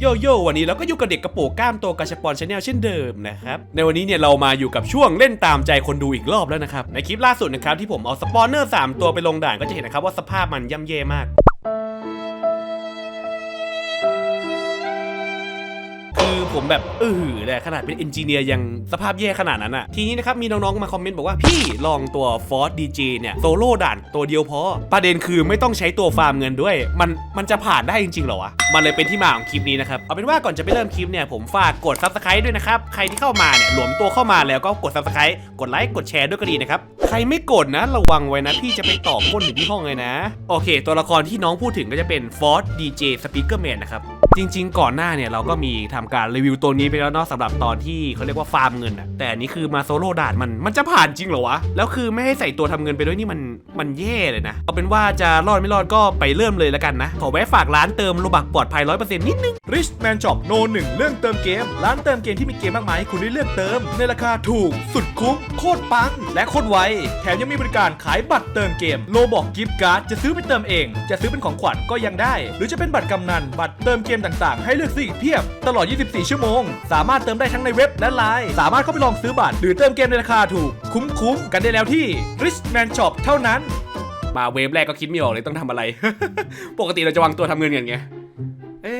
โยโย่วันนี้เราก็อยู่กับเด็กกระโปงกล้ามโตกระชปอนชาแนลเช่นเดิมนะครับ ในวันนี้เนี่ยเรามาอยู่กับช่วงเล่นตามใจคนดูอีกรอบแล้วนะครับ ในคลิปล่าสุดนะครับที่ผมเอาสปอนเนอร์ 3 ตัวไปลงด่านก็จะเห็นนะครับว่าสภาพมันย่ำแย่มาก ผมแบบเออหือเลยขนาดเป็นเอนจิเนียร์ยังสภาพแย่ขนาดนั้นอะทีนี้นะครับมีน้องๆมาคอมเมนต์บอกว่าพี่ลองตัว Force DJ เนี่ยโซโล่ด่านตัวเดียวพอ ประเด็นคือไม่ต้องใช้ตัวฟาร์มเงินด้วย มันมันจะผ่านได้จริงๆหรอวะ มันเลยเป็นที่มาของคลิปนี้นะครับ เอาเป็นว่าก่อนจะไปเริ่มคลิปเนี่ยผมฝากกด Subscribe ด้วยนะครับ ใครที่เข้ามาเนี่ยหลวมตัวเข้ามาแล้วก็กด Subscribe กดไลค์กดแชร์ด้วยก็ดีนะครับ ใครไม่กดนะระวังไว้นะพี่จะไปตอบก้นถึงที่ห้องเลยนะ โอเค ตัวละครที่น้องพูดถึงก็จะเป็น Force DJ Speakerman นะครับจริง ๆ ก่อนหน้าเนี่ยเราก็มีทำการรีวิวตัวนี้ไปแล้วเนาะสำหรับตอนที่เขาเรียกว่าฟาร์มเงินอะแต่อันนี้คือมาโซโล่ด่านมันมันจะผ่านจริงเหรอวะแล้วคือไม่ให้ใส่ตัวทำเงินไปด้วยนี่มันมันแย่เลยนะเอาเป็นว่าจะรอดไม่รอดก็ไปเริ่มเลยแล้วกันนะ ขอแวะฝากร้านเติมโลบักปลอดภัย100%นิดนึง Rich Man Shop โนหนึ่งเรื่องเติมเกม ร้านเติมเกมที่มีเกมมากมายให้คุณได้เลือกเติม ในราคาถูกสุดคุ้มโคตรปัง และโคตรไวแถมยังมีบริการขายบัตรเติมเกมโลบอกกิฟต์การ์ดจะซื้อไปเติมเอง จะซื้อเป็นของขวัญก็ยังได้ หรือจะเป็นบัตรกำนันบัตรเติมเกมต่างๆ ให้เลือกซื้ออีกเพียบตลอด 24ชั่วโมง สามารถเติมได้ทั้งในเว็บและไลน์สามารถเข้าไปลองซื้อบัตรหรือเติมเกมในราคาถูก คุ้มๆกันได้แล้วที่ Rich Man Shop เท่านั้น มาเวฟแรกก็คิดไม่ออกเลยต้องทำอะไร ปกติเราจะวางตัวทำเงินกันไงเอ๊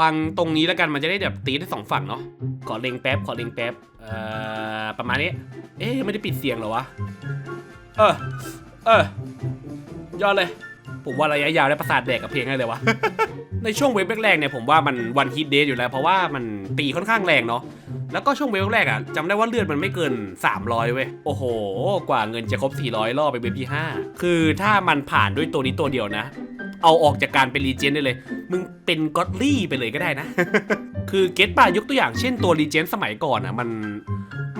วางตรงนี้แล้วกันมันจะได้แบบตีได้สองฝั่งเนาะขอเล็งแป๊บขอเล็งแป๊บเอ่อประมาณนี้ เอ๊ไม่ได้ปิดเสียงหรอวะเออเออยอดเลย ผมว่าระยะยาวได้ประสาทแดกกับเพลงให้เลยวะ ในช่วงเวฟแรกๆเนี่ยผมว่ามันวันฮิตเดย์อยู่แล้ว เพราะว่ามันตีค่อนข้างแรงเนาะแล้วก็ช่วงเวฟแรกอะจำได้ว่าเลือดมันไม่เกิน 300 เว้ย โอ้โห กว่าเงินจะครบ 400 รอบไปเวฟที่ 5 คือถ้ามันผ่านด้วยตัวนี้ตัวเดียวนะ เอาออกจากการเป็นรีเจนได้เลย มึงเป็นก็อดลี่ไปเลยก็ได้นะ คือเกตป่ะยกตัวอย่างเช่นตัวรีเจนสมัยก่อนอะมัน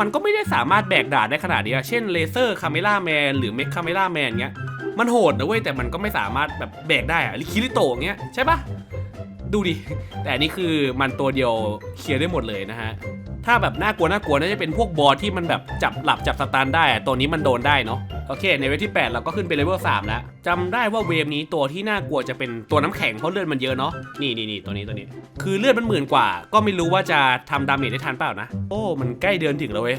มันก็ไม่ได้สามารถแบกดาบได้ขนาดนี้ เช่นเลเซอร์คาเมล่าแมนหรือเมคคาเมล่าแมนเงี้ย มันโหดนะเว้ยแต่มันก็ไม่สามารถแบบแบกได้อะคิริโตะเงี้ยใช่ปะดูดิ แต่อันนี้คือมันตัวเดียวเคลียร์ได้หมดเลยนะฮะ ถ้าแบบน่ากลัวน่ากลัวน่าจะเป็นพวกบอสที่มันแบบจับหลับจับสตาร์ได้อะตัวนี้มันโดนได้เนาะโอเค ในเวฟที่ 8 เราก็ขึ้นไปเลเวล3แล้วจำได้ว่าเวฟนี้ตัวที่น่ากลัวจะเป็นตัวน้ำแข็งเพราะเลือดมันเยอะเนาะนี่นี่นี่ตัวนี้ตัวนี้ คือเลือดมันหมื่นกว่า ก็ไม่รู้ว่าจะทำดาเมจได้ทันเปล่านะ โอ้มันใกล้เดือนถึงแล้วเว้ย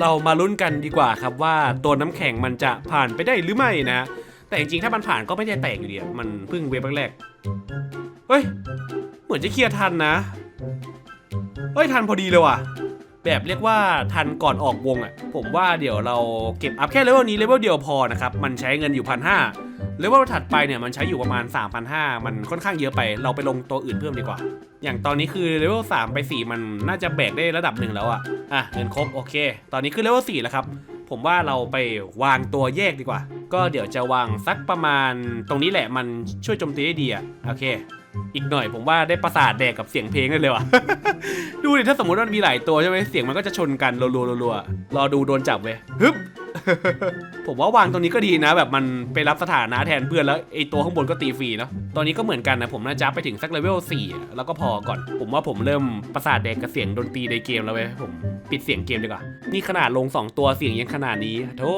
เรามาลุ้นกันดีกว่าครับว่าตัวน้ำแข็งมันจะผ่านไปได้หรือไม่นะ แต่จริงๆถ้ามันผ่านก็ไม่ได้แตกอยู่ดีมันเพิ่งเวฟแรกเฮ้ย เหมือนจะเคลียร์ทันนะเฮ้ยทันพอดีเลยว่ะ แบบเรียกว่าทันก่อนออกวงอะ่ะ ผมว่าเดี๋ยวเราเก็บอัพแค่เลเวลนี้เลเวลเดียวพอนะครับ มันใช้เงินอยู่พันห้า เลเวลถัดไปเนี่ยมันใช้อยู่ประมาณ 3,500 มันค่อนข้างเยอะไป เราไปลงตัวอื่นเพิ่มดีกว่า อย่างตอนนี้คือเลเวล3ไป 4 มันน่าจะแบกได้ระดับหนึ่งแล้วอะอะเงินครบโอเค ตอนนี้คือเลเวล4แล้วครับ ผมว่าเราไปวางตัวแยกดีกว่า ก็เดี๋ยวจะวางสักประมาณตรงนี้แหละมันช่วยโจมตีได้ดีอะโอเค อีกหน่อยผมว่าได้ประสาทแดกกับเสียงเพลงได้เลยว่ะ ดูดิถ้าสมมติว่ามันมีหลายตัวใช่ไหมเสียงมันก็จะชนกันรัวๆรัวๆรอดูโดนจับเว้ยฮึบ ผมว่าวางตรงนี้ก็ดีนะ แบบมันไปรับสถานะแทนเพื่อนแล้วไอตัวข้างบนก็ตีฟรีเนาะตอนนี้ก็เหมือนกันนะผมน่าจะไปถึงสักเลเวล4 แล้วก็พอก่อน ผมว่าผมเริ่มประสาทแดกกับเสียงดนตรีในเกมแล้วเว้ยผมปิดเสียงเกมดีกว่านี่ขนาดลง 2 ตัวเสียงยังขนาดนี้โธ่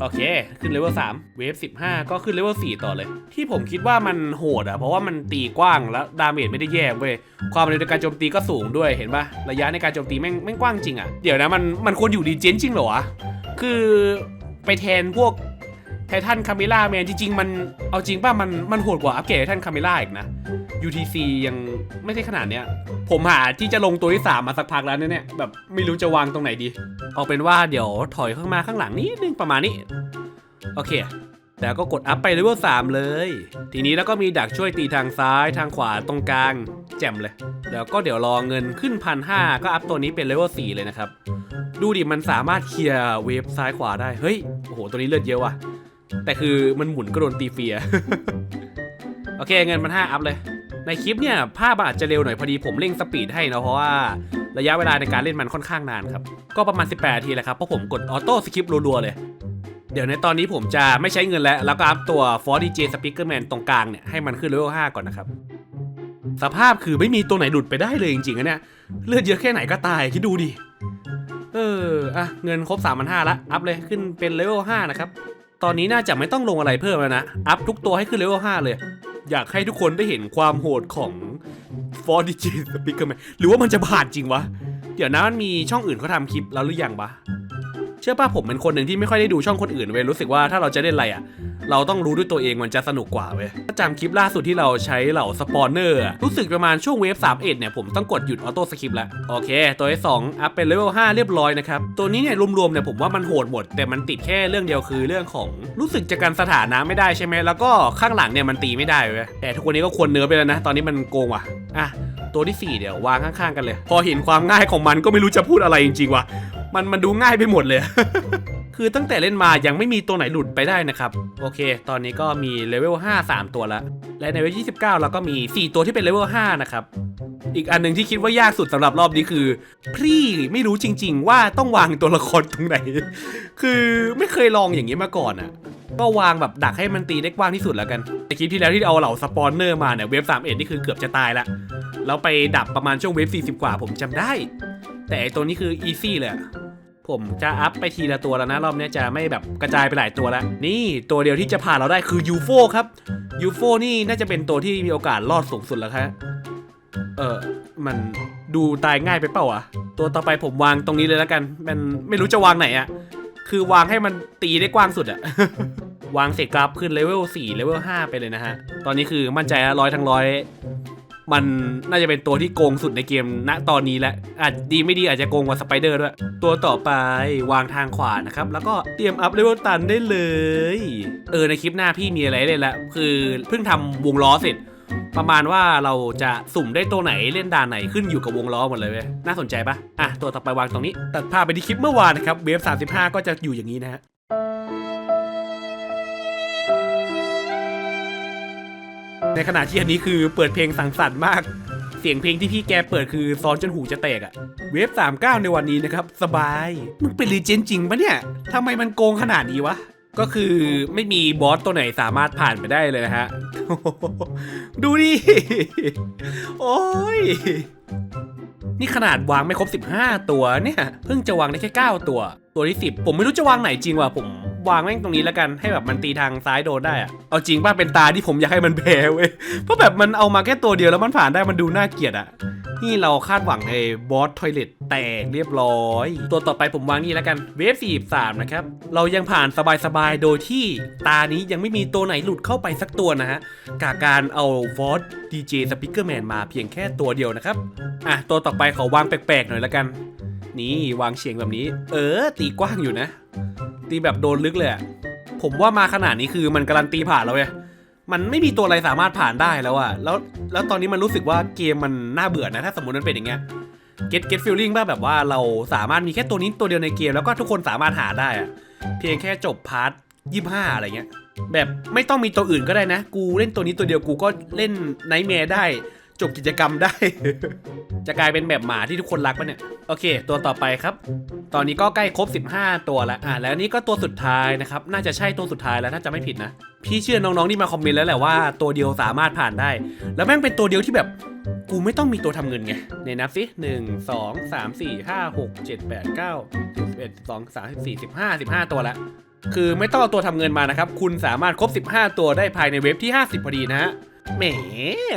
โอเค ขึ้นเลเวล3เวฟ15 ก็ขึ้นเลเวล4ต่อเลย ที่ผมคิดว่ามันโหดอะ เพราะว่ามันตีกว้างแล้วดาเมจไม่ได้แย่เว้ย ความเร็วในการโจมตีก็สูงด้วยเห็นปะระยะในการโจมตีแม่งแม่งกว้างจริงอะ เดี๋ยวนะมันมันควรอยู่ดีเจนจริงเหรอวะ คือไปแทนพวกไททันคาเมล่าแมนจริงๆ มันเอาจริงป่ะมันมันโหดกว่าอัปเกรดไททันคาเมล่าอีกนะ UTC ยังไม่ใช่ขนาดเนี้ย ผมหาที่จะลงตัวที่ 3 มาสักพักแล้วเนี่ยแบบไม่รู้จะวางตรงไหนดี เอาเป็นว่าเดี๋ยวถอยข้างมาข้างหลังนิดนึงประมาณนี้ โอเค แล้วก็กดอัพไปเลเวล3เลย ทีนี้แล้วก็มีดักช่วยตีทางซ้ายทางขวาตรงกลาง แจ่มเลย แล้วก็เดี๋ยวรอเงินขึ้นพันห้าก็อัพตัวนี้เป็นเลเวล4เลยนะครับ ดูดิมันสามารถเคลียร์เวฟซ้ายขวาได้ เฮ้ย โอ้โห ตัวนี้เลือดเยอะว่ะ แต่คือมันหมุนก็โดนตีเฟีย โอเค เงินมันห้าอัพเลย ในคลิปเนี่ยภาพอาจจะเร็วหน่อยพอดีผมเร่งสปีดให้นะเพราะว่าระยะเวลาในการเล่นมันค่อนข้างนานครับ ก็ประมาณ 18นาทีแหละครับ เพราะผมกดออโต้สคริปต์รัวๆเลย เดี๋ยวในตอนนี้ผมจะไม่ใช้เงินแล้ว แล้วก็อัพตัว For DJ Speakerman ตรงกลางเนี่ยให้มันขึ้นเลเวล5ก่อนนะครับ สภาพคือไม่มีตัวไหนหลุดไปได้เลยจริงๆอะเนี่ย เลือดเยอะแค่ไหนก็ตายคิดดูดิ เอออะเงินครบ3 5 0 0ละอัพเลยขึ้นเป็นเลเวล5นะครับ ตอนนี้น่าจะไม่ต้องลงอะไรเพิ่มแล้วนะ อัพทุกตัวให้ขึ้นเลเวล5เลย อยากให้ทุกคนได้เห็นความโหดของฟอร์ดิจิสปิเกอร์แมนหรือว่ามันจะผ่านจริงวะ เดี๋ยวนะมันมีช่องอื่นเขาทำคลิปแล้วหรือยังวะ เชื่อป่ะผมเป็นคนหนึ่งที่ไม่ค่อยได้ดูช่องคนอื่นเว้ยรู้สึกว่าถ้าเราจะเล่นอะไรอะ เราต้องรู้ด้วยตัวเองมันจะสนุกกว่าเว้ยถ้าจำคลิปล่าสุดที่เราใช้เหล่าสปอนเนอร์รู้สึกประมาณช่วงเวฟ3เอ็ดเนี่ยผมต้องกดหยุดออโต้สคริปต์แล้วโอเค ตัวที่2อัพเป็นเลเวล5เรียบร้อยนะครับตัวนี้เนี่ยรวมๆเนี่ยผมว่ามันโหดหมด แต่มันติดแค่เรื่องเดียวคือเรื่องของรู้สึกจะกันสถานะไม่ได้ใช่ไหมแล้วก็ข้างหลังเนี่ยมันตีไม่ได้เว้ยแต่ทุกวันนี้ก็ควรเนื้อไปแล้วนะ ตอนนี้มันโกงว่ะอะตัวที่สี่เดี๋ยววางข้างๆกันเลย พอเห็นความง่ายของมันก็ไม่รู้จะพูดอะไรจริงๆว่ะ มันมันดูง่ายไปหมดเลย คือตั้งแต่เล่นมายังไม่มีตัวไหนหลุดไปได้นะครับ โอเค ตอนนี้ก็มีเลเวล5 3 ตัวแล้วและในเลเวล29 เราก็มี 4 ตัวที่เป็นเลเวล5นะครับ อีกอันหนึ่งที่คิดว่ายากสุดสำหรับรอบนี้คือพรี่ไม่รู้จริง ๆ ว่าต้องวางตัวละครตรงไหน คือไม่เคยลองอย่างนี้มาก่อนอะก็วางแบบดักให้มันตีได้กว้างที่สุดแล้วกันในคลิปที่แล้วที่เอาเหล่าสปอนเนอร์มาเนี่ยเวฟ3 1นี่คือเกือบจะตายละแล้วไปดับประมาณช่วงเวฟ40 กว่าผมจำได้ แต่อ้ตัวนี้คืออีซี่เลย ผมจะอัพไปทีละตัวแล้วนะ รอบนี้จะไม่แบบกระจายไปหลายตัวแล้ว นี่ตัวเดียวที่จะผ่านเราได้คือยูโฟครับยูโฟนี่น่าจะเป็นตัวที่มีโอกาสรอดสูงสุดแล้วครับเออมันดูตายง่ายไปเปล่าอะตัวต่อไปผมวางตรงนี้เลยแล้วกัน มันไม่รู้จะวางไหนอะคือวางให้มันตีได้กว้างสุดอะวางเสร็จกราฟขึ้นเลเวล4เลเวล5ไปเลยนะฮะ ตอนนี้คือมั่นใจร้อยทั้งร้อย มันน่าจะเป็นตัวที่โกงสุดในเกมณตอนนี้แหละอาจดีไม่ดีอาจจะโกงกว่าสไปเดอร์ด้วย ตัวต่อไปวางทางขวานะครับ แล้วก็เตรียมอัพเลเวลตันได้เลย เออในคลิปหน้าพี่มีอะไรเล่นละคือเพิ่งทำวงล้อเสร็จ ประมาณว่าเราจะสุ่มได้ตัวไหนเล่นด่านไหนขึ้นอยู่กับวงล้อหมดเลยเว้ยน่าสนใจปะอะตัวต่อไปวางตรงนี้ ตัดภาพไปที่คลิปเมื่อวานนะครับเวฟ35 ก็จะอยู่อย่างนี้นะฮะ ในขณะที่อันนี้คือเปิดเพลงสังสรรค์มาก เสียงเพลงที่พี่แกเปิดคือซ้อนจนหูจะแตกอะเวฟ39 ในวันนี้นะครับ สบาย มึงเป็นรีเจนจริงปะเนี่ยทำไมมันโกงขนาดนี้วะ ก็คือไม่มีบอสตัวไหนสามารถผ่านไปได้เลยนะฮะ ดูดิ โอ้ยนี่ขนาดวางไม่ครบ 15 ตัวเนี่ย เพิ่งจะวางได้แค่ 9 ตัว ตัวที่ 10 ผมไม่รู้จะวางไหนจริงว่ะผมวางแม่งตรงนี้แล้วกันให้แบบมันตีทางซ้ายโดนได้อะเอาจริงป่ะเป็นตาที่ผมอยากให้มันแพ้เว้ยเพราะแบบมันเอามาแค่ตัวเดียวแล้วมันผ่านได้มันดูน่าเกลียดอะนี่เราคาดหวังไอ้บอสทอยเลตแตกเรียบร้อย ตัวต่อไปผมวางนี่แล้วกันเวฟ43 นะครับ เรายังผ่านสบายๆ โดยที่ตานี้ยังไม่มีตัวไหนหลุดเข้าไปสักตัวนะฮะกาการเอาวอสดีเจสปิเกอร์แมนมาเพียงแค่ตัวเดียวนะครับอะตัวต่อไปขอวางแปลกๆหน่อยละกัน นี่วางเฉียงแบบนี้ เออ ตีกว้างอยู่นะ ตีแบบโดนลึกเลยผมว่ามาขนาดนี้คือมันการันตีผ่านแล้วเว้ยมันไม่มีตัวอะไรสามารถผ่านได้แล้วอะแล้ว แล้วตอนนี้มันรู้สึกว่าเกมมันน่าเบื่อนะ ถ้าสมมติมันเป็นอย่างเงี้ย get get feeling บ้าแบบว่าเราสามารถมีแค่ตัวนี้ตัวเดียวในเกมแล้วก็ทุกคนสามารถหาได้อะเพียงแค่จบพาร์ทยี่ห้าอะไรเงี้ย แบบไม่ต้องมีตัวอื่นก็ได้นะ กูเล่นตัวนี้ตัวเดียวกูก็เล่นไนท์แมร์ได้ จบกิจกรรมได้ จะกลายเป็นแบบหมาที่ทุกคนรักปะเนี่ย โอเค ตัวต่อไปครับ ตอนนี้ก็ใกล้ครบ 15 ตัวแล้ว อะ แล้วนี่ก็ตัวสุดท้ายนะครับ น่าจะใช่ตัวสุดท้ายแล้วถ้าจะไม่ผิดนะ พี่เชื่อน้องๆที่มาคอมเมนต์แล้วแหละว่าตัวเดียวสามารถผ่านได้ แล้วแม่งเป็นตัวเดียวที่แบบกูไม่ต้องมีตัวทำเงินไงเนี่ยนับสิหนึ่งสองสามสี่ห้าหกเจ็ดแปดเก้าสิบเอ็ดสองสามสี่สิบห้าสิบห้าตัวแล้วคือไม่ต้องเอาตัวทำเงินมานะครับ คุณสามารถครบ 15 ตัวได้ภายในเว็บที่ 50พอดีนะฮะ แหม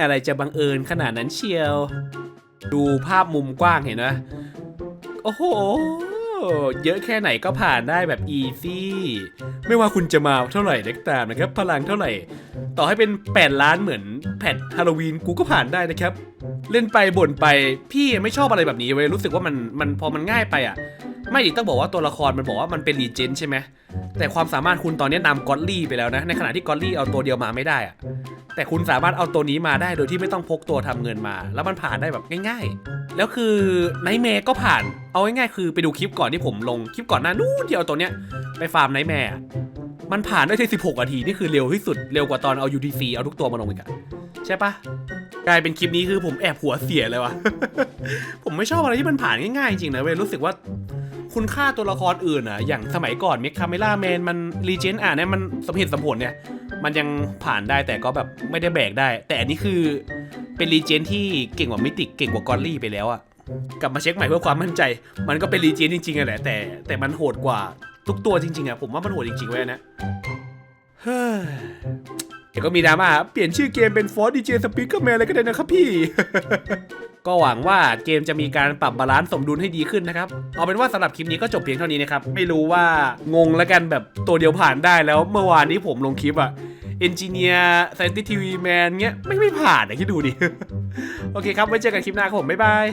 อะไรจะบังเอิญขนาดนั้นเชียว ดูภาพมุมกว้างเห็นไหมโอ้โห เยอะแค่ไหนก็ผ่านได้แบบอีซี่ไม่ว่าคุณจะมาเท่าไหร่เล็กตามนะครับ พลังเท่าไหร่ ต่อให้เป็น8ล้านเหมือนแพทฮาโลวีนกูก็ผ่านได้นะครับ เล่นไปบ่นไปพี่ไม่ชอบอะไรแบบนี้เว้ยรู้สึกว่ามันมันพอมันง่ายไปอะไม่ดิต้องบอกว่าตัวละครมันบอกว่ามันเป็นรีเจนใช่ไหมแต่ความสามารถคุณตอนนี้นำกอตลี่ไปแล้วนะ ในขณะที่กอตลี่เอาตัวเดียวมาไม่ได้อะ แต่คุณสามารถเอาตัวนี้มาได้โดยที่ไม่ต้องพกตัวทำเงินมา แล้วมันผ่านได้แบบง่าย ๆ แล้วคือไนท์แมร์ก็ผ่าน เอาง่ายๆคือไปดูคลิปก่อนที่ผมลงคลิปก่อนหน้านู้นที่เอาตัวเนี้ยไปฟาร์มไนท์แมร์มันผ่านได้ที่16นาทีนี่คือเร็วที่สุดเร็วกว่าตอนเอา UTC เอาทุกตัวมาลงอีกอะใช่ปะกลายเป็นคลิปนี้คือผมแอบหัวเสียเลยวะ ผมไม่ชอบอะไรที่มันผ่านง่ายๆจริงนะเว้ยรู้สึกว่า คุณค่าตัวละครอื่นอะอย่างสมัยก่อนเมคคาเมล่าแมนมันรีเจนอะเนี่ยมันสมเหตุสมผลเนี่ย มันยังผ่านได้แต่ก็แบบไม่ได้แบกได้ แต่อันนี้คือเป็นรีเจนที่เก่งกว่ามิติเก่งกว่ากอลลี่ไปแล้วอะกลับมาเช็คใหม่เพื่อความมั่นใจ มันก็เป็นรีเจนจริงๆอะแหละแต่แต่มันโหดกว่าทุกตัวจริงๆอะผมว่ามันโหดจริงๆเว้ยนะเฮ้ ยดี๋ยวก็มีดราม่าเปลี่ยนชื่อเกมเป็นฟอร์ดีเจสปีกเกอร์แมนอะไรก็ได้นะครับพี่ ก็หวังว่าเกมจะมีการปรับบาลานซ์สมดุลให้ดีขึ้นนะครับ เอาเป็นว่าสำหรับคลิปนี้ก็จบเพียงเท่านี้นะครับ ไม่รู้ว่างงแล้วกันแบบตัวเดียวผ่านได้แล้วเมื่อวานนี้ผมลงคลิปอะเอนจิเนียร์ไซติทีวีแมนเงี้ยไม่ไม่ผ่านอะคิดดูดิ โอเคครับ ไว้เจอกันคลิปหน้าครับผม บ๊ายบาย